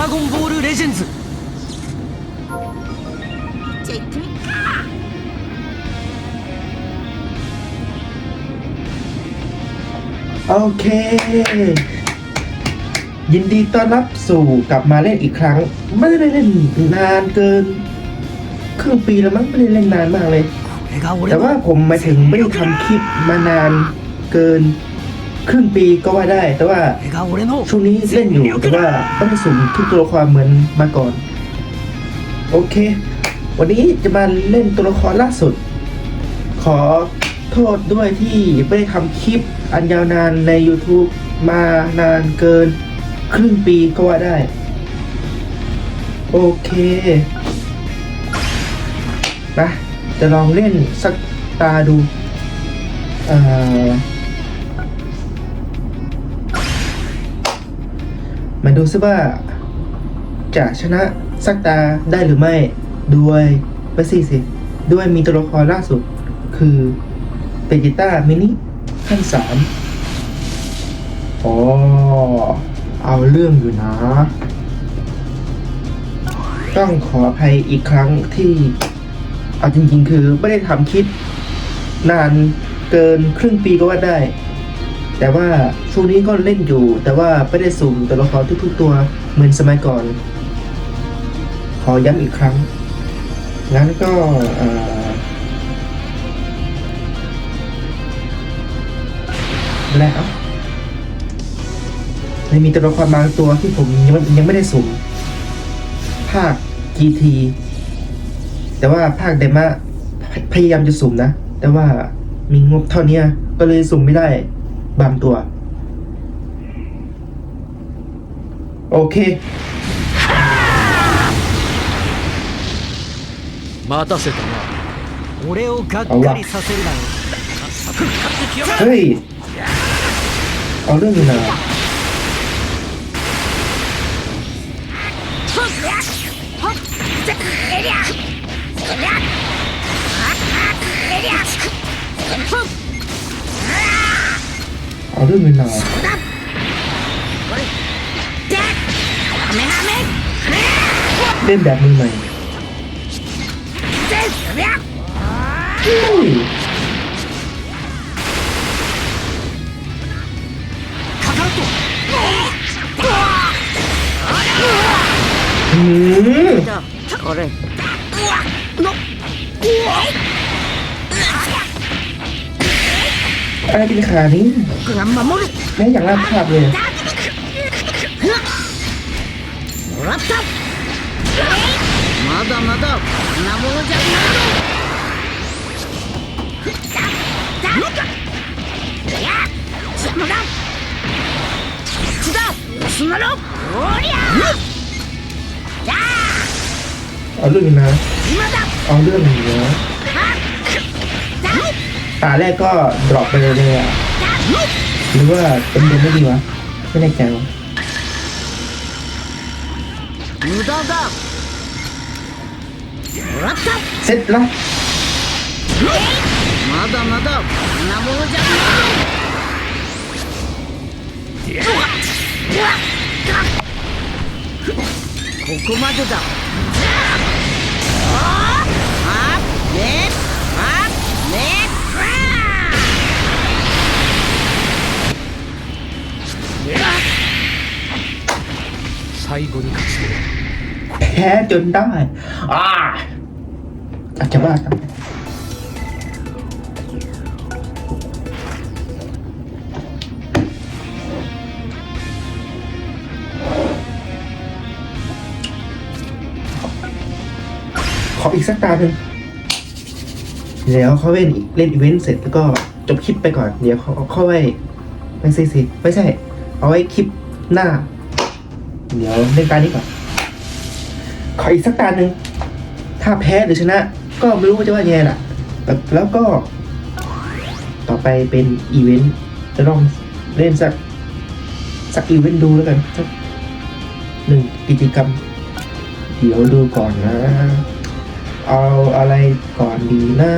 ラゴンボールレジェンズじゃあ行ってみっか โอเค ยินดีต้อนรับสู่กลับมาเล่นอีกครั้ง ไม่ได้เล่นนานเกิน ครึ่งปีแล้วมั้งไม่ได้เล่นนานมากเลย これが俺 แต่ว่า の ผมหมายถึงไม่ได้ทำคลิปมานานเกิน ครึ่งปีก็ว่าได้ แต่ว่าช่วงนี้เล่นอยู่แต่ว่าไม่ไสุ่มทุกตัวละครเหมือนมาก่อน โอเค วันนี้จะมาเล่นตัวละครล่าสุด ขอโทษด้วยที่ไม่ได้ทำคลิปอันยาวนานใน YouTube มานานเกิน ครึ่งปีก็ว่าได้ โอเคนะจะลองเล่นสักตาดู เอ่อ มาดูซิว่า จะชนะสักตาได้หรือไม่ ด้วยไปสิสิ ด้วยมีตัวละครล่าสุด คือเปจิต้ามินิขั้นสามอ๋อ เอาเรื่องอยู่นะ ต้องขออภัยอีกครั้งที่เอาจริงๆ คือไม่ได้ทำคลิปนานเกินครึ่งปีก็ว่าได้ แต่ว่าช่วงนี้ก็เล่นอยู่ แต่ว่าไม่ได้สุ่มตัวละครทุกๆตัวเหมือนสมัยก่อน ขอย้ำอีกครั้ง งั้นก็แล้วไม่มีตัวละครบางตัวที่ผมยังไม่ยังไม่ได้สุ่มภาค GT แต่ว่าภาคเดมะพยายามจะสุ่มนะ แต่ว่ามีงบเท่านี้ก็เลยสุ่มไม่ได้ บางตัว โอเค 待たせたな俺をがっかりさせるなよさっさと勝ってきやがれ เฮ้ย เอาเรื่องอยู่นะ เอาเรื่องเงินหาเล่นแบบมือใหม่อืม だこれうわのうわ อะไรเป็นขานี้ 僕が守る แม่อย่างราบคาบเลย もらったまだまだこんなものじゃないだだいや邪魔だ口だ薄まろおりゃだ เอาเรื่องอยู่นะ 今だ เอาเรื่องอยู่นะ はっだ ตาแรกก็ดรอปไปเลยเลยอ่ะ หรือว่าเป็นเดินไม่ดีวะ ไม่แน่ใจวะ 無駄だもらった เสร็จละ まだまだこんなものじゃないようわうわここまでだ 最後に勝つ แพ้จนได้อ่าอาจจะว่ากันขออีกสักตาหนึ่งแล้วเขาเล่นเล่นอีเวนต์เสร็จแล้วก็จบคลิปไปก่อน เดี๋ยวเขาเข้าไว้ไม่ใช่สิ ไม่ใช่ เอาไว้คลิปหน้า เดี๋ยวเล่นการนี้ก่อนขออีกสักตาหนึ่งถ้าแพ้หรือชนะ ก็ไม่รู้ว่าจะว่าไงล่ะแต่แล้วก็ ต่อไปเป็นอีเวนต์จะลองเล่นสักสักอีเวนต์ดูแล้วกันสักหนึ่งกิจกรรม เดี๋ยวดูก่อนนะ เอาอะไรก่อนดีนะ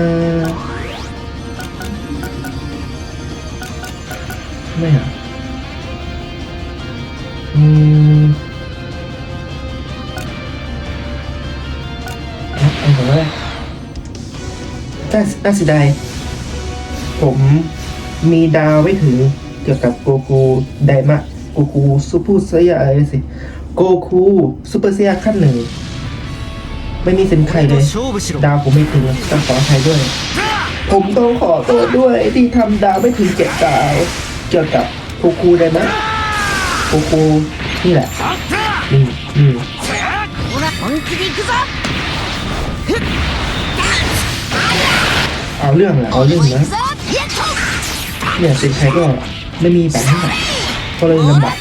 ไม่อะ น่าเสียดายผมมีดาวไม่ถึงเกี่ยวกับโกคูไดมะโกคูซูเปอร์เซียอะไรสิโกคูซูเปอร์เซียขั้นหนึ่งไม่มีเซนไคเลย ดาวผมไม่ถึงต้องขอไทยด้วย ผมต้องขอโทษด้วยที่ทำดาวไม่ถึงเจ็ดดาว เกี่ยวกับโกคูไดมะโกคูนี่แหละนี่นี่ เรื่องอะเอาเรื่องนะเนี่ยสิใครก็ไม่มีแปะให้ใส่ก็เลยลำบาก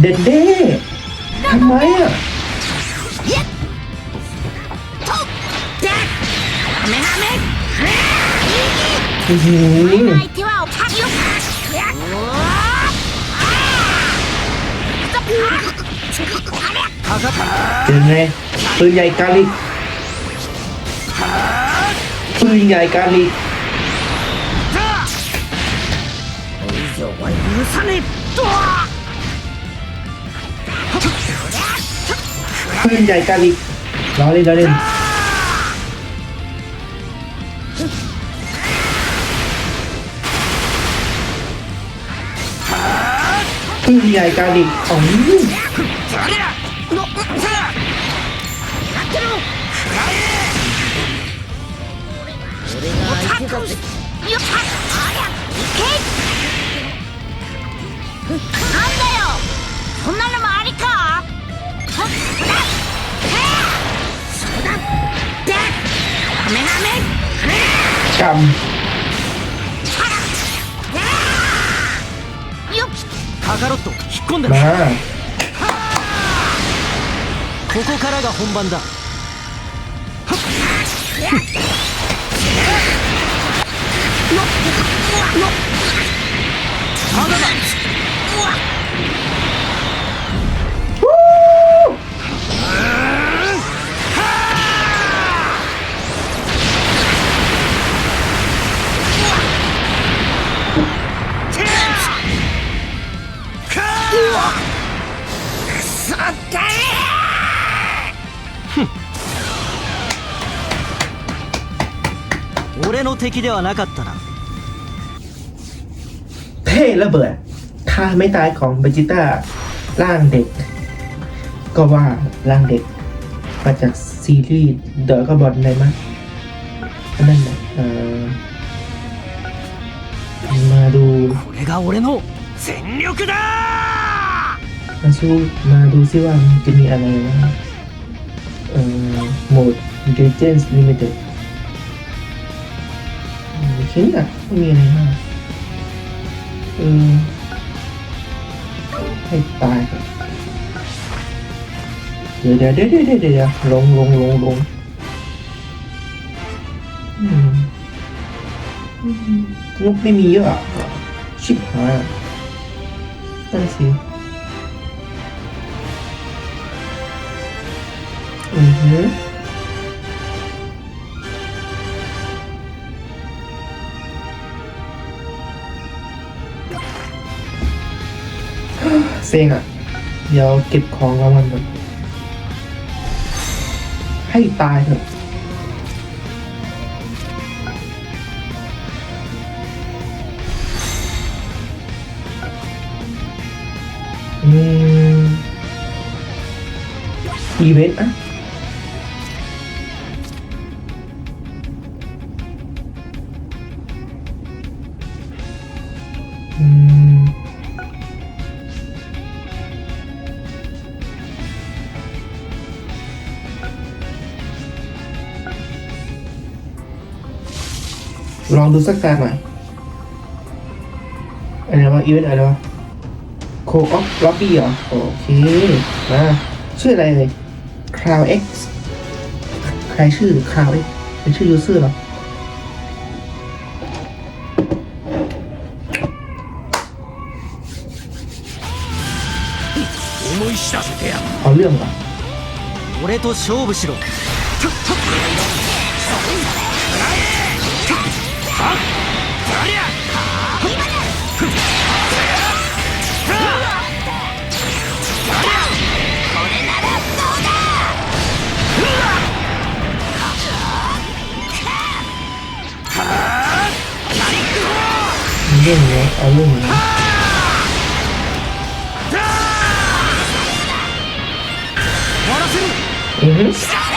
เด็ดเด้ทำไมอะโอ้โห เป็นไงปืนใหญ่กาลิกปืนใหญ่กาลิกปืนใหญ่กาลิกรอเล่นรอเล่นปืนใหญ่กาลิกของ よっありゃいけなんだよそんなのもありかっそうだでキャンよっカカロット引っ込んでるここからが本番だ。ただだ俺の敵ではなかったな เท่ระเบิดท่าไม่ตายของเบจิต้าร่างเด็ก ก็ว่าร่างเด็ก มาจากซีรีส์เดอะก็บอลอะไรมั้งอันนั่นแหละเออมาดู これが俺の全力だ มาสู้มาดูซิว่ามันจะมีอะไรวะเอ่อโหมด Legends Limited อืม แค่นี้อะไม่มีอะไรมากเออให้ตายก่อนเดี๋ยวเดี๋ยวเดี๋ยวเดี๋ยวเดี๋ยวลงลงลงลงอืมอืมลูกไม่มีเยอะอะชิบหายอะนั่นสิอือฮึ เซ็งอะ เดี๋ยวเก็บของรางวัลก่อนให้ตายเถอะอืมอีเวนต์อะ ดูสักการหน่อยอะไรวะอีเวนต์อะไรวะโคออฟล็อบบี้เหรอ โอเค มาชื่ออะไรเลย Cloud X ใครชื่อ Cloud X เป็นชื่อยูเซอร์เหรอ 思い知らせてやる เอาเรื่องก่อน 俺と勝負しろ げるね思うね終わらせる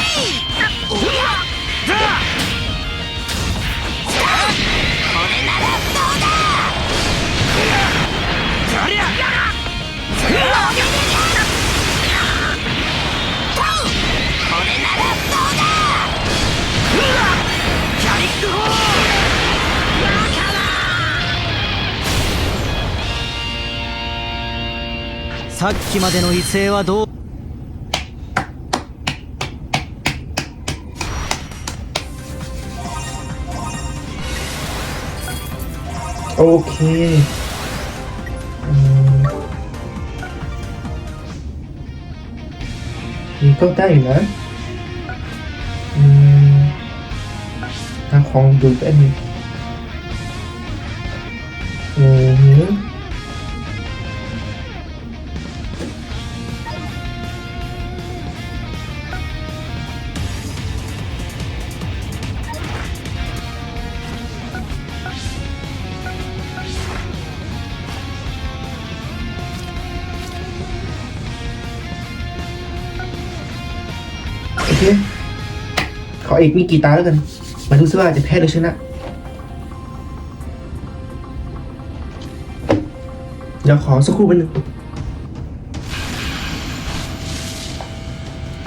さっきまでの威勢はどう โอเคอืมนี่ก็ได้อยู่นะอืมหาของดูแป๊บนึงอือ อีกมีกี่ตาแล้วกัน มาดูซิว่าจะแพ้หรือชนะ เดี๋ยวขอสักครู่ไปหนึง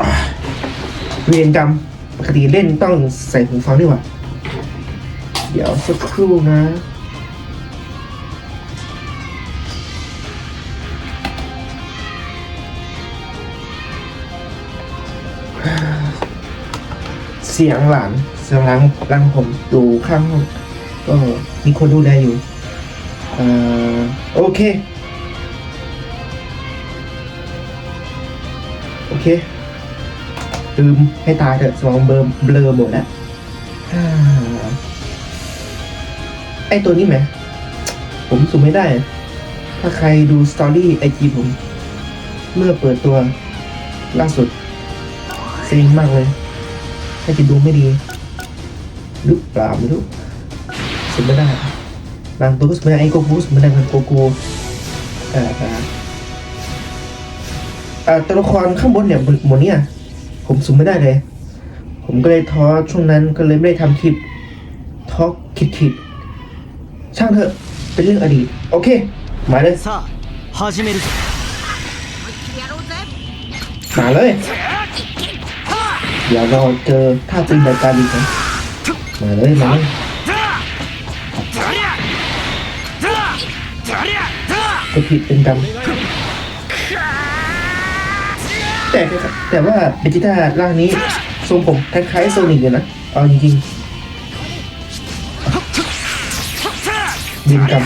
อ่งเวียนกรรมปกติเล่นต้องใส่หูฟังดีกว่าเดี๋ยวสักครู่นะ เสียงหลานเสียงหลานหลานผมอยู่ข้างห้องก็มีคนดูแลอยู่เอ่อโอเค โอเคลืมให้ตายเถอะสมองเบลอเบลอหมดแล้วไอตัวนี้ไหม ผมสุ่มไม่ได้ ถ้าใครดูสตอรี่ไอจีผม เมื่อเปิดตัวล่าสุดเซ็งมากเลย ถ้าจะดูไม่ดีหรือเปล่าไม่รู้สุดไม่ได้บางตัวก็สุดไม่ได้ไอ้โกกูสุดไม่ได้มันโกโกอ่าอ่ตัวละครข้างบนเนี่ยหมดเนี่ยผมสุ่ไม่ได้เลย ผมก็เลยท้อช่วงนั้นก็เลยไม่ได้ทำคลิปท้อคิดคิดช่างเถอะเป็นเรื่องอดีต โอเค มาเลยมาเลย อดี๋ย่เราเจอท่าตีแบบการดีกนะมาเลยมาจะผิดเป็นกรรมแต่แต่ว่าเบจิต้าร่างนี้ทรงผมคล้ายๆโซนิกเลยนะเอาจริงๆดินกรรม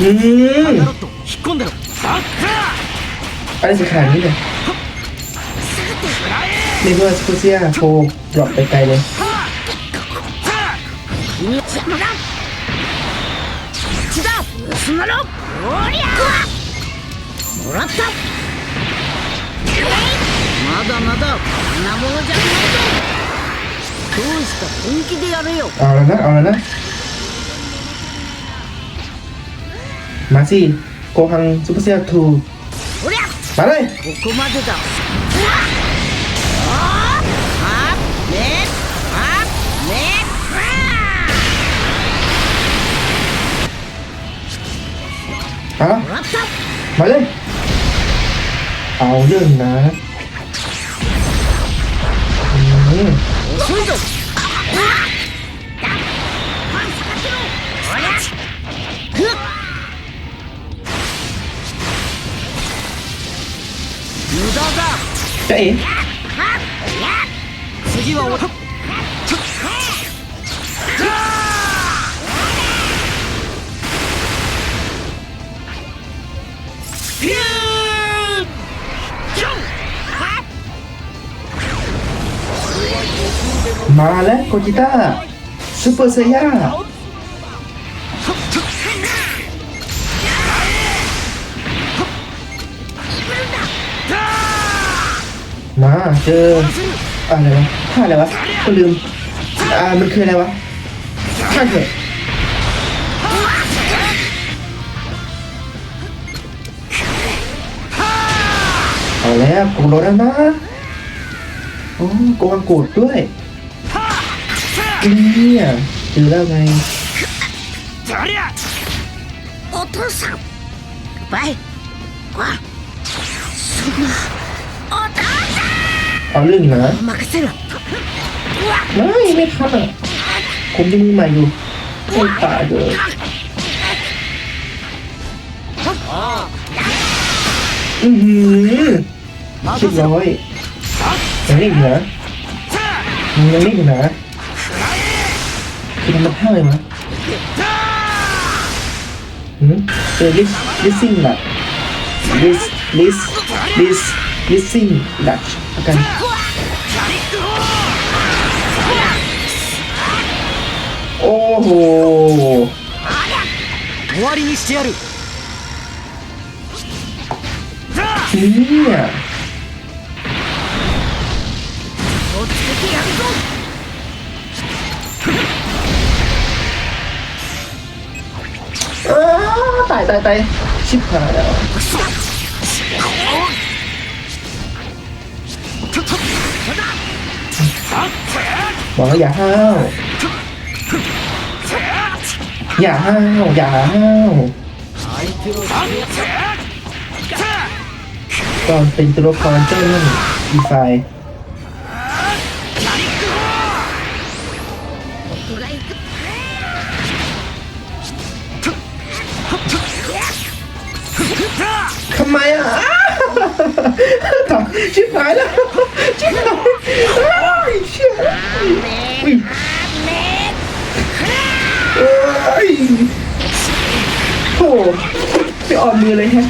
อืม ガロット引っ込んでろさ อะไรสักขนาดนี้เลยเรียกว่าสกูเซียโฟดรอปไปไกลเลย ジャムラン津田薄まろおりゃもらったまだまだこんなものじゃないぞどうした本気でやれよ เอาแล้วนะ เอาแล้วนะ มาสิ โกฮังซูเปอร์เซียทู おりゃ มาเลย ここまでだああねあね má gì? Cô hằng super xe thù bắn đây! Hả? Mày đi Tao dừng nè Ừ. จะเอ๋ 次は俺ピュージョン มาแล้วโกจิต้าซูเปอร์เซีย มาเจออะไรวะท่าอะไรวะก็ลืมอ่ามันคืออะไรวะท่าเถอะเอาแล้วกูรถแล้วนะโอ้กูมังกรด้วยเนี่ยเจอแล้วไงโอ้ทุสังไปว่าสุมาโอ้ตา เอาเรื่องอยู่นะไม่ไม่ทับอะผมยังมีใหม่อยู่ไม่ตายเลยอือหือสิบร้อยยังไม่เหลือยังรีบเหลือคือมันเท่าไหร่วะเออลิสลิสซิ่งอะลิสลิสลิส มิสซิ่งดัชกันโอ้โหเนี่ยตายตายตายชิบหายแล้ว บอกว่าอย่าห้าวอย่าห้าวอย่าห้าวตอนเป็นตัวละครเจ้าเนี่อีไฟทำไมอะชิบหายแล้วชิบหาย อ้าวเชี่ยอุ้ยเอ้ยโอ้ไปอ่อนมือเลยฮะ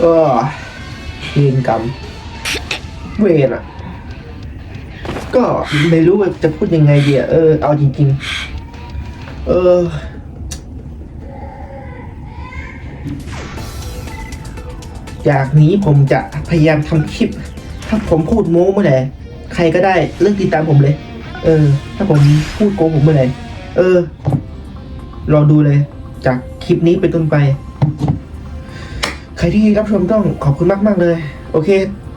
เออเวรกรรมเวรอะ ก็ไม่รู้ว่าจะพูดยังไงดีอะเออ เอาจริง ๆ เออ จากนี้ผมจะพยายามทำคลิป ถ้าผมพูดโม้เมื่อไหร่ใครก็ได้เลิกติดตามผมเลย เออ ถ้าผมพูดโกหกเมื่อไหร่เออ รอดูเลย จากคลิปนี้เป็นต้นไป ใครที่รับชมต้องขอบคุณมาก ๆ เลย โอเค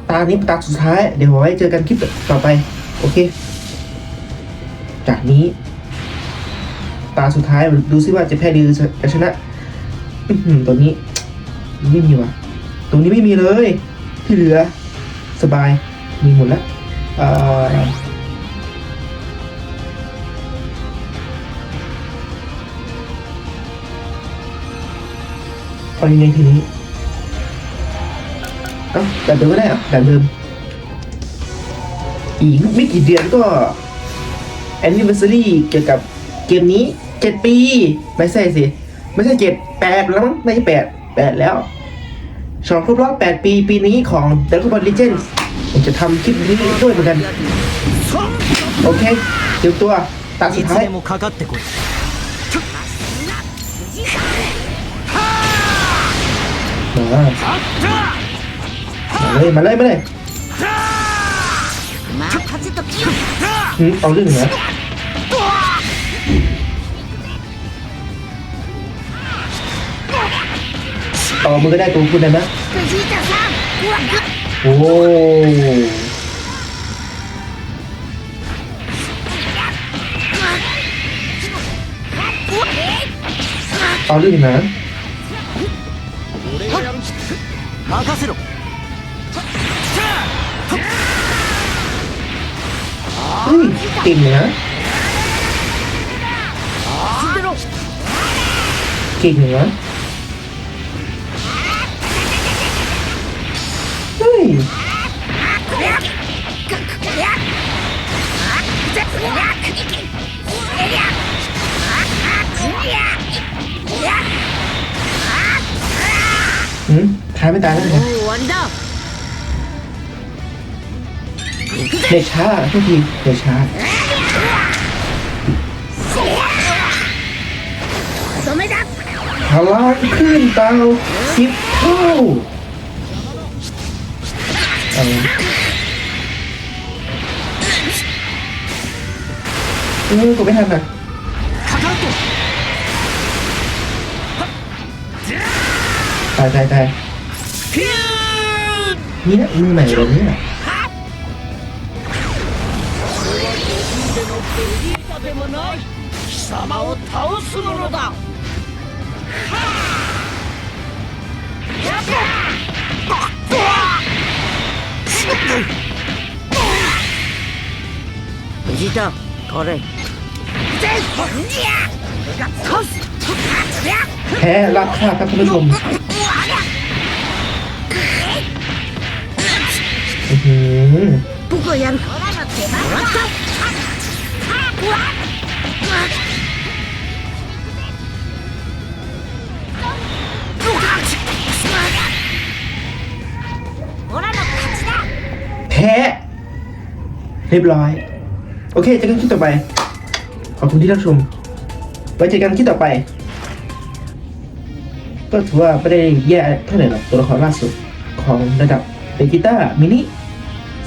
ตานี้ตาสุดท้าย เดี๋ยวไว้เจอกันคลิปต่อไป โอเค จากนี้ ตาสุดท้ายดูซิว่าจะแพ้หรือจะชนะอื้อหือตัวนี้ไม่มีว่ะตรงนี้ไม่มีเลย ที่เหลือ สบายมีหมดแล้วเอ่อเอายังไงทีนี้เอ้าแบบเดิมก็ได้อะแบบเดิมอีกไม่กี่เดือนก็ anniversary เกี่ยวกับเกมนี้ จ็ดปี ไม่ใช่สิ ไม่ใช่เจ็ดแปดแล้วมั้งไม่ใช่แปดแปดแล้วสองครบรอบแปดปีปีนี้ของเดล e บอล Legend จะทำคลิปนี้ด้วยเหมือนกัน โอเคเดี๋ยวตัวตัดสุดท้ายมาเลยมาเลยมาเลยเอาเรื่องเหรอ ต่อมือก็ได้ตัวคุณได้ไหมคือที่จะสร้างนครับโอ้เอาลื่นนะอุ้ยเก่งนะเก่งนะ หืทายไม่ตายแล้วเนี่ยเด็กช้าทุกทีเด็กช้าพลังขึ้นเตาสิบเท่า เอาเออกดไม่ทันอ่ะ かかると ตายตายตายนี่นะมือใหม่เหรอเนี่ย でもない貴様を倒すものだ藤田 これ แพ้รับค่าครับท่านผู้ชมอื้อหือ 僕がやる終わったオラの勝ちだ แพ้เรียบร้อย โอเคเจอกันคลิปต่อไป ขอบคุณที่รับชม ไว้เจอกันคลิปต่อไป ก็ถือว่าไม่ได้แย่เท่าไหร่หรอกตัวละครล่าสุดของระดับเบกิต้ามินิ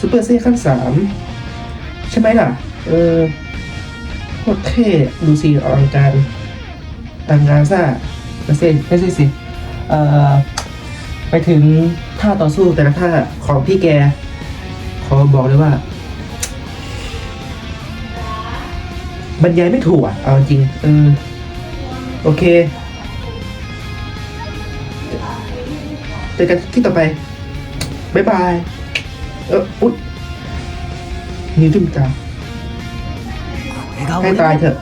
ซูเปอร์เซ่ขั้นสามใช่ไหมล่ะ เออโคตรเท่ดูสิอลังการตังงานซ่าไม่ใช่ไม่ใช่สิเอ่อไปถึงท่าต่อสู้แต่ละท่าของพี่แก ขอบอกเลยว่า บรรยายไม่ถูกอะ เอาจริงอืมโอเคเจอกันที่ต่อไป บ๊ายบาย เอออุ๊ยนิ้วจุ่มกลางให้ตายเถอะ